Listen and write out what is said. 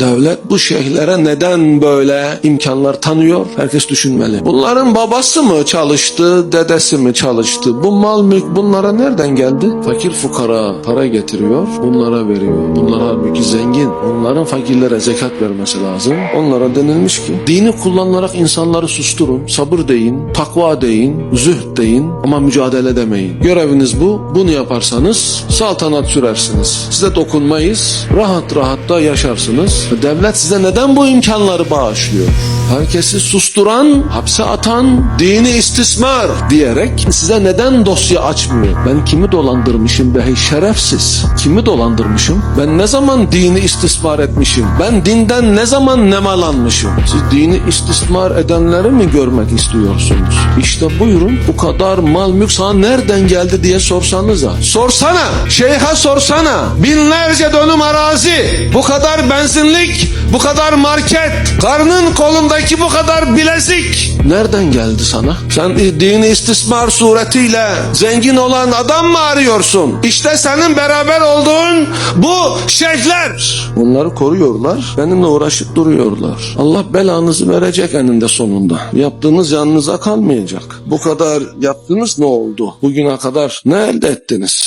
Devlet bu şeyhlere neden böyle imkanlar tanıyor? Herkes düşünmeli. Bunların babası mı çalıştı, dedesi mi çalıştı? Bu mal mülk bunlara nereden geldi? Fakir fukara para getiriyor, bunlara veriyor. Bunlar halbuki zengin. Onların fakirlere zekat vermesi lazım. Onlara denilmiş ki dini kullanarak insanları susturun, sabır deyin, takva deyin, zühd deyin ama mücadele demeyin. Göreviniz bu. Bunu yaparsanız saltanat sürersiniz. Size dokunmayız. Rahat rahat da yaşarsınız. Devlet size neden bu imkanları bağışlıyor? Herkesi susturan, hapse atan, dini istismar diyerek size neden dosya açmıyor? Ben kimi dolandırmışım be hey şerefsiz? Kimi dolandırmışım? Ben ne zaman dini istismar etmişim? Ben dinden ne zaman nemalanmışım? Siz dini istismar edenleri mi görmek istiyorsunuz? İşte buyurun bu kadar mal mülk sana nereden geldi diye sorsanıza. Sorsana, şeyha sorsana. Binlerce dönüm arazi, bu kadar benzinlik, bu kadar market, karnın kolundaki bu kadar bilezik. Nereden geldi sana? Sen dini istismar suretiyle zengin olan adam mı arıyorsun? İşte senin beraber olduğun bu şeyhler. Bunları koruyorlar, benimle uğraşıp duruyorlar. Allah belanızı verecek eninde sonunda. Yaptığınız yanınıza kalmayacak. Bu kadar yaptınız ne oldu? Bugüne kadar ne elde ettiniz?